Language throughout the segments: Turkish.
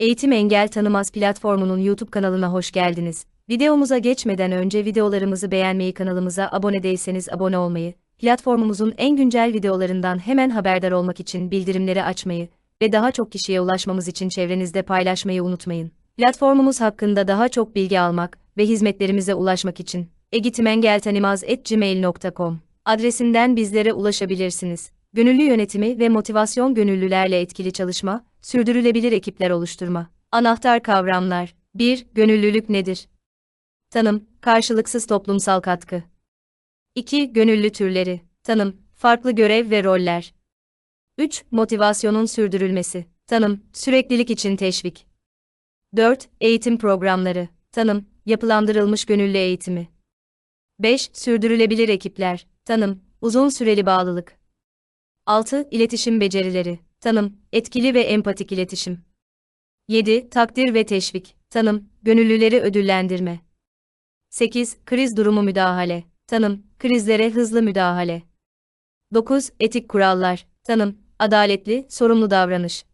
Eğitim Engel Tanımaz platformunun YouTube kanalına hoş geldiniz. Videomuza geçmeden önce videolarımızı beğenmeyi, kanalımıza abone değilseniz abone olmayı, platformumuzun en güncel videolarından hemen haberdar olmak için bildirimleri açmayı ve daha çok kişiye ulaşmamız için çevrenizde paylaşmayı unutmayın. Platformumuz hakkında daha çok bilgi almak ve hizmetlerimize ulaşmak için eğitimengeltanimaz.gmail.com adresinden bizlere ulaşabilirsiniz. Gönüllü yönetimi ve motivasyon gönüllülerle etkili çalışma, sürdürülebilir ekipler oluşturma. Anahtar kavramlar 1. Gönüllülük nedir? Tanım, karşılıksız toplumsal katkı. 2. Gönüllü türleri. Tanım, farklı görev ve roller. 3. Motivasyonun sürdürülmesi. Tanım, süreklilik için teşvik. 4. Eğitim programları. Tanım, yapılandırılmış gönüllü eğitimi. 5. Sürdürülebilir ekipler. Tanım, uzun süreli bağlılık. 6. İletişim becerileri. Tanım, etkili ve empatik iletişim. 7. Takdir ve teşvik. Tanım, gönüllüleri ödüllendirme. 8. Kriz durumu müdahale. Tanım, krizlere hızlı müdahale. 9. Etik kurallar. Tanım, adaletli, sorumlu davranış.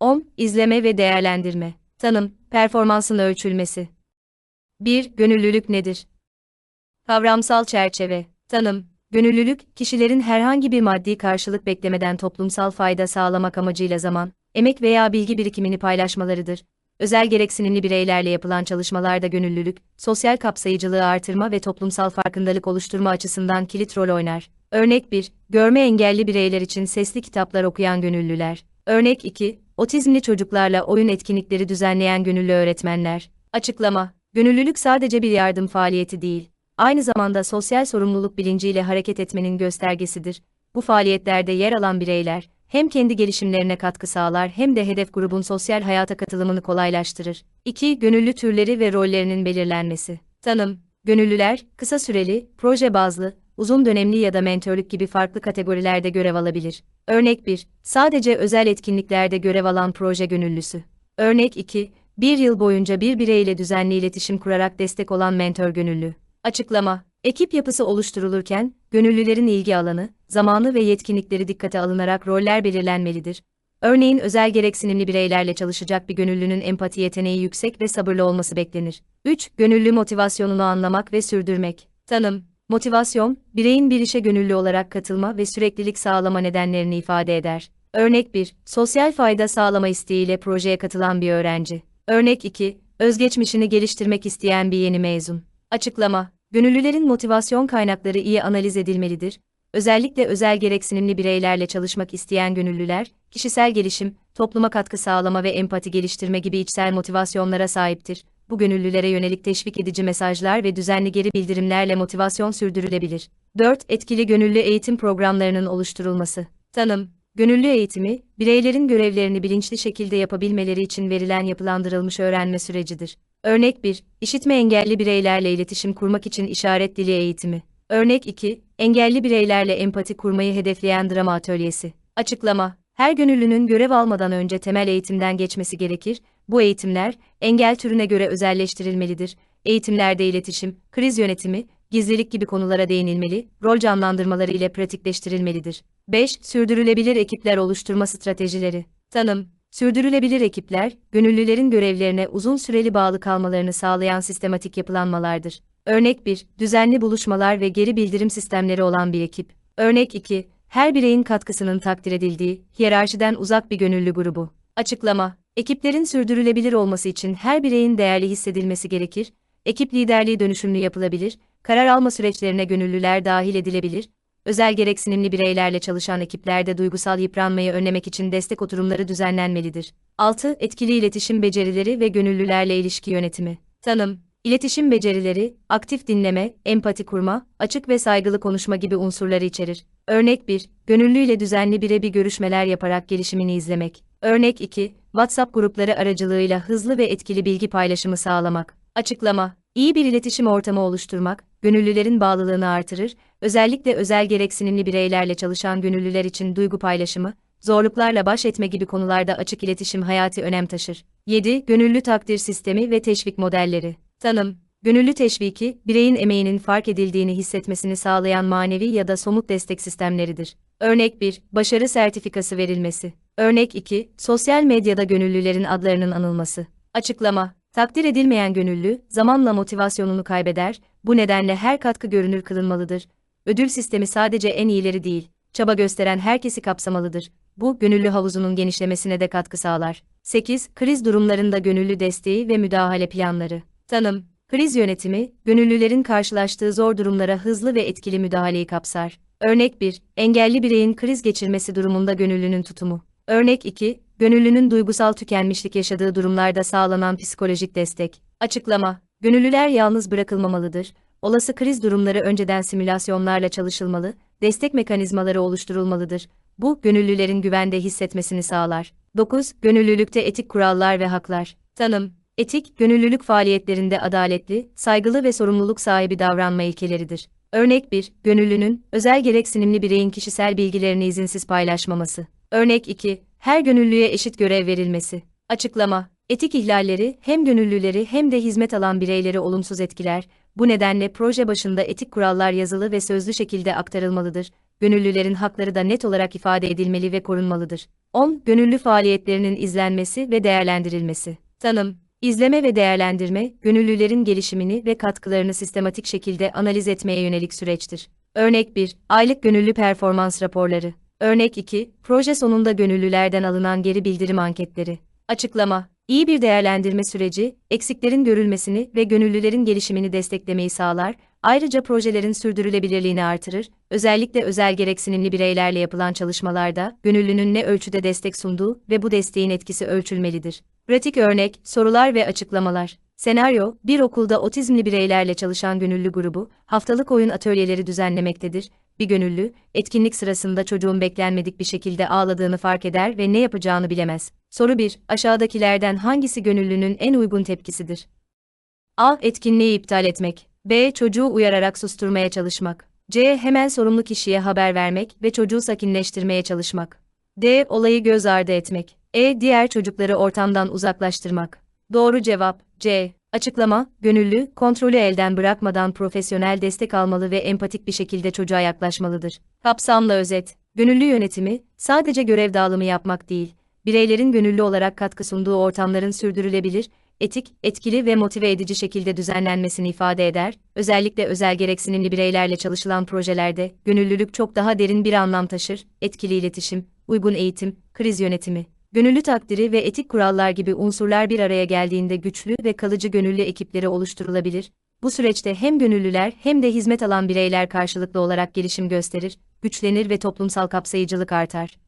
10. İzleme ve değerlendirme. Tanım, performansın ölçülmesi. 1. Gönüllülük nedir? Kavramsal çerçeve. Tanım, Gönüllülük, kişilerin herhangi bir maddi karşılık beklemeden toplumsal fayda sağlamak amacıyla zaman, emek veya bilgi birikimini paylaşmalarıdır. Özel gereksinimli bireylerle yapılan çalışmalarda gönüllülük, sosyal kapsayıcılığı artırma ve toplumsal farkındalık oluşturma açısından kilit rol oynar. Örnek 1, görme engelli bireyler için sesli kitaplar okuyan gönüllüler. Örnek 2, otizmli çocuklarla oyun etkinlikleri düzenleyen gönüllü öğretmenler. Açıklama, gönüllülük sadece bir yardım faaliyeti değil, aynı zamanda sosyal sorumluluk bilinciyle hareket etmenin göstergesidir. Bu faaliyetlerde yer alan bireyler, hem kendi gelişimlerine katkı sağlar hem de hedef grubun sosyal hayata katılımını kolaylaştırır. 2. Gönüllü türleri ve rollerinin belirlenmesi. Tanım, gönüllüler, kısa süreli, proje bazlı, uzun dönemli ya da mentörlük gibi farklı kategorilerde görev alabilir. Örnek 1. Sadece özel etkinliklerde görev alan proje gönüllüsü. Örnek 2. Bir yıl boyunca bir bireyle düzenli iletişim kurarak destek olan mentor gönüllü. Açıklama Ekip yapısı oluşturulurken, gönüllülerin ilgi alanı, zamanı ve yetkinlikleri dikkate alınarak roller belirlenmelidir. Örneğin özel gereksinimli bireylerle çalışacak bir gönüllünün empati yeteneği yüksek ve sabırlı olması beklenir. 3. Gönüllü motivasyonunu anlamak ve sürdürmek. Tanım Motivasyon, bireyin bir işe gönüllü olarak katılma ve süreklilik sağlama nedenlerini ifade eder. Örnek 1. Sosyal fayda sağlama isteğiyle projeye katılan bir öğrenci. Örnek 2. Özgeçmişini geliştirmek isteyen bir yeni mezun. Açıklama Gönüllülerin motivasyon kaynakları iyi analiz edilmelidir. Özellikle özel gereksinimli bireylerle çalışmak isteyen gönüllüler, kişisel gelişim, topluma katkı sağlama ve empati geliştirme gibi içsel motivasyonlara sahiptir. Bu gönüllülere yönelik teşvik edici mesajlar ve düzenli geri bildirimlerle motivasyon sürdürülebilir. 4. Etkili gönüllü eğitim programlarının oluşturulması. Tanım Gönüllü eğitimi, bireylerin görevlerini bilinçli şekilde yapabilmeleri için verilen yapılandırılmış öğrenme sürecidir. Örnek 1. İşitme engelli bireylerle iletişim kurmak için işaret dili eğitimi. Örnek 2. Engelli bireylerle empati kurmayı hedefleyen drama atölyesi. Açıklama Her gönüllünün görev almadan önce temel eğitimden geçmesi gerekir. Bu eğitimler, engel türüne göre özelleştirilmelidir. Eğitimlerde iletişim, kriz yönetimi, gizlilik gibi konulara değinilmeli, rol canlandırmaları ile pratikleştirilmelidir. 5. Sürdürülebilir ekipler oluşturma stratejileri. Tanım Sürdürülebilir ekipler, gönüllülerin görevlerine uzun süreli bağlı kalmalarını sağlayan sistematik yapılanmalardır. Örnek 1. Düzenli buluşmalar ve geri bildirim sistemleri olan bir ekip. Örnek 2. Her bireyin katkısının takdir edildiği, hiyerarşiden uzak bir gönüllü grubu. Açıklama Ekiplerin sürdürülebilir olması için her bireyin değerli hissedilmesi gerekir, ekip liderliği dönüşümlü yapılabilir, karar alma süreçlerine gönüllüler dahil edilebilir, özel gereksinimli bireylerle çalışan ekiplerde duygusal yıpranmayı önlemek için destek oturumları düzenlenmelidir. 6. Etkili iletişim becerileri ve gönüllülerle ilişki yönetimi. Tanım İletişim becerileri, aktif dinleme, empati kurma, açık ve saygılı konuşma gibi unsurları içerir. Örnek 1. Gönüllüyle düzenli birebir görüşmeler yaparak gelişimini izlemek. Örnek 2. WhatsApp grupları aracılığıyla hızlı ve etkili bilgi paylaşımı sağlamak. Açıklama İyi bir iletişim ortamı oluşturmak, gönüllülerin bağlılığını artırır, özellikle özel gereksinimli bireylerle çalışan gönüllüler için duygu paylaşımı, zorluklarla baş etme gibi konularda açık iletişim hayati önem taşır. 7. Gönüllü takdir sistemi ve teşvik modelleri. Tanım Gönüllü teşviki, bireyin emeğinin fark edildiğini hissetmesini sağlayan manevi ya da somut destek sistemleridir. Örnek 1, başarı sertifikası verilmesi. Örnek 2, sosyal medyada gönüllülerin adlarının anılması. Açıklama, takdir edilmeyen gönüllü, zamanla motivasyonunu kaybeder, bu nedenle her katkı görünür kılınmalıdır. Ödül sistemi sadece en iyileri değil, çaba gösteren herkesi kapsamalıdır. Bu, gönüllü havuzunun genişlemesine de katkı sağlar. 8. Kriz durumlarında gönüllü desteği ve müdahale planları. Tanım, kriz yönetimi, gönüllülerin karşılaştığı zor durumlara hızlı ve etkili müdahaleyi kapsar. Örnek 1. Engelli bireyin kriz geçirmesi durumunda gönüllünün tutumu. Örnek 2. Gönüllünün duygusal tükenmişlik yaşadığı durumlarda sağlanan psikolojik destek. Açıklama. Gönüllüler yalnız bırakılmamalıdır. Olası kriz durumları önceden simülasyonlarla çalışılmalı, destek mekanizmaları oluşturulmalıdır. Bu, gönüllülerin güvende hissetmesini sağlar. 9. Gönüllülükte etik kurallar ve haklar. Tanım. Etik, gönüllülük faaliyetlerinde adaletli, saygılı ve sorumluluk sahibi davranma ilkeleridir. Örnek 1. Gönüllünün, özel gereksinimli bireyin kişisel bilgilerini izinsiz paylaşmaması. Örnek 2. Her gönüllüye eşit görev verilmesi. Açıklama. Etik ihlalleri hem gönüllüleri hem de hizmet alan bireyleri olumsuz etkiler. Bu nedenle proje başında etik kurallar yazılı ve sözlü şekilde aktarılmalıdır. Gönüllülerin hakları da net olarak ifade edilmeli ve korunmalıdır. 10. Gönüllü faaliyetlerinin izlenmesi ve değerlendirilmesi. Tanım. İzleme ve değerlendirme, gönüllülerin gelişimini ve katkılarını sistematik şekilde analiz etmeye yönelik süreçtir. Örnek 1. Aylık gönüllü performans raporları. Örnek 2. Proje sonunda gönüllülerden alınan geri bildirim anketleri. Açıklama. İyi bir değerlendirme süreci, eksiklerin görülmesini ve gönüllülerin gelişimini desteklemeyi sağlar, ayrıca projelerin sürdürülebilirliğini artırır, özellikle özel gereksinimli bireylerle yapılan çalışmalarda, gönüllünün ne ölçüde destek sunduğu ve bu desteğin etkisi ölçülmelidir. Pratik örnek, sorular ve açıklamalar. Senaryo, bir okulda otizmli bireylerle çalışan gönüllü grubu, haftalık oyun atölyeleri düzenlemektedir. Bir gönüllü, etkinlik sırasında çocuğun beklenmedik bir şekilde ağladığını fark eder ve ne yapacağını bilemez. Soru 1. Aşağıdakilerden hangisi gönüllünün en uygun tepkisidir? A. Etkinliği iptal etmek. B. Çocuğu uyararak susturmaya çalışmak. C. Hemen sorumlu kişiye haber vermek ve çocuğu sakinleştirmeye çalışmak. D. Olayı göz ardı etmek. E. Diğer çocukları ortamdan uzaklaştırmak. Doğru cevap C. Açıklama, gönüllü, kontrolü elden bırakmadan profesyonel destek almalı ve empatik bir şekilde çocuğa yaklaşmalıdır. Kapsamlı özet, gönüllü yönetimi, sadece görev dağılımı yapmak değil, bireylerin gönüllü olarak katkı sunduğu ortamların sürdürülebilir, etik, etkili ve motive edici şekilde düzenlenmesini ifade eder, özellikle özel gereksinimli bireylerle çalışılan projelerde, gönüllülük çok daha derin bir anlam taşır, etkili iletişim, uygun eğitim, kriz yönetimi, Gönüllü takdiri ve etik kurallar gibi unsurlar bir araya geldiğinde güçlü ve kalıcı gönüllü ekipleri oluşturulabilir. Bu süreçte hem gönüllüler hem de hizmet alan bireyler karşılıklı olarak gelişim gösterir, güçlenir ve toplumsal kapsayıcılık artar.